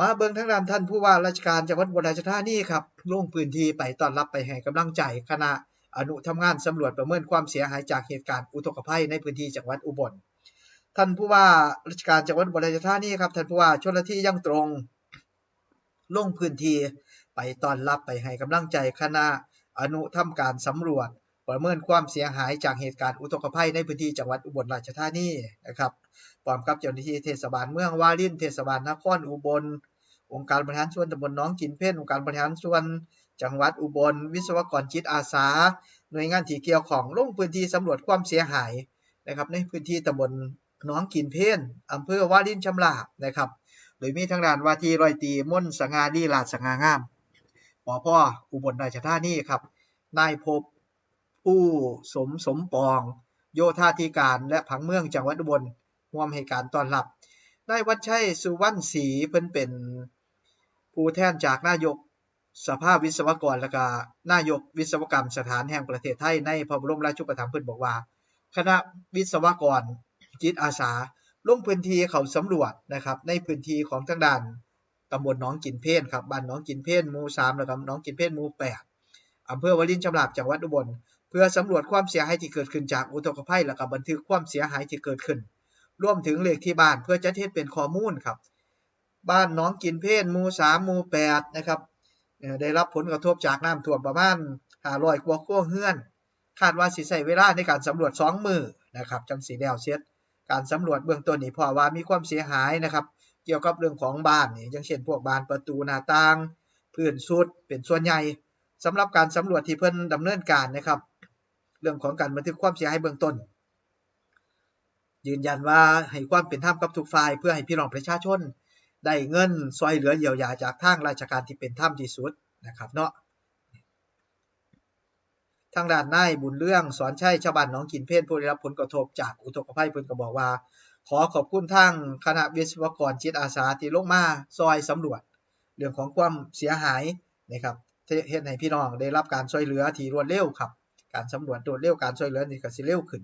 มาเบิ่งทางด้านท่านผู้ว่าราชการจังหวัดอุบลราชธานีครับลงพื้นที่ไปต้อนรับไปให้กำลังใจคณะอนุทำงานสำรวจประเมินความเสียหายจากเหตุการณ์อุทกภัยในพื้นที่จังหวัดอุบล ท่านผู้ว่าราชการจังหวัดอุบลราชธานีครับท่านผู้ว่าชลที่ยังตรง ลงพื้นที่ไปต้อนรับไปให้กำลังใจคณะอนุทำการสำรวจ ประเมินความเสียหายจากเหตุการณ์อุทกภัยในพื้นที่จังหวัดอุบลราชธานีนะครับพร้อมกับเจ้าหน้าที่เทศบาลเมืองวารินเทศบาลนครอุบล องค์การบริหารส่วนตำบลน้องกินเพ่นองค์การบริหารส่วนจังหวัดอุบล วิศวกรจิตอาสา หน่วยงานที่เกี่ยวข้องลงพื้นที่สำรวจความเสียหายนะครับในพื้นที่ตำบลน้องกินเพ่นอำเภอวารินชำราบนะครับโดยมีทางด้านว่าที่ร้อยตีม่นสง่าดีลาดสง่างามปอพ่ออุบลราชธานีครับนายพบ ผู้สมสมปอง โยธาธิการและผังเมืองจังหวัดอุบลร่วมให้การต้อนรับนายวัชชัยสุวรรณศรีเพิ่นเป็นผู้แทนจากนายกสภาพวิศวกรและก็นายกวิศวกรรมสถานแห่งประเทศไทยในพระบรมราชูปถัมภ์เพิ่นบอกว่า คณะวิศวกรจิตอาสาลงพื้นที่เขาสำรวจนะครับในพื้นที่ของทางด้านตำบลหนองกินเพนครับบ้านหนองกินเพนหมู่3แล้วก็หนองกินเพนหมู่8 อำเภอวารินชำราบจังหวัดอุบล เพื่อสำรวจความเสียหายที่เกิดขึ้นจากอุทกภัยและก็บันทึกความเสียหายที่เกิดขึ้น รวมถึงเลขที่บ้านเพื่อจะเทศเป็นข้อมูลครับ บ้านน้องกินเพนหมู่3หมู่8นะครับได้รับผลกระทบจากน้ำท่วมประมาณ500กว่าครัวเรือน คาดว่าสิใช้เวลาในการสำรวจ2มื้อนะครับจังสิแล้วเสร็จการสำรวจเบื้องต้นนี่เพราะว่ามีความเสียหายนะครับ เกี่ยวกับเรื่องของบ้านนี่อย่างเช่นพวกบานประตูหน้าต่างพื้นสุดเป็นส่วนใหญ่ สำหรับการสำรวจที่เพิ่นดำเนินการนะครับ เรื่องของการบันทึกความเสียหายเบื้องต้น ยืนยันว่าให้ความเป็นธรรมกับทุกฝ่ายเพื่อให้พี่น้องประชาชน ได้เงินซอยเหลือเยียวยาจากทางราชการที่เป็นธรรมที่สุดนะครับเนาะทางด้านนายบุญเรื่องสอนชัยชาวบ้านหนองกินเพนผู้ได้รับผลกระทบจากอุทกภัยเพิ่นก็บอกว่า ขอขอบคุณทางคณะวิศวกรจิตอาสาที่ลงมาซอยสำรวจ เรื่องของความเสียหายนะครับ เฮ็ดให้พี่น้องได้รับการช่วยเหลือที่รวดเร็วครับ การสำรวจรวดเร็วการช่วยเหลือนี่ก็สิเร็วขึ้น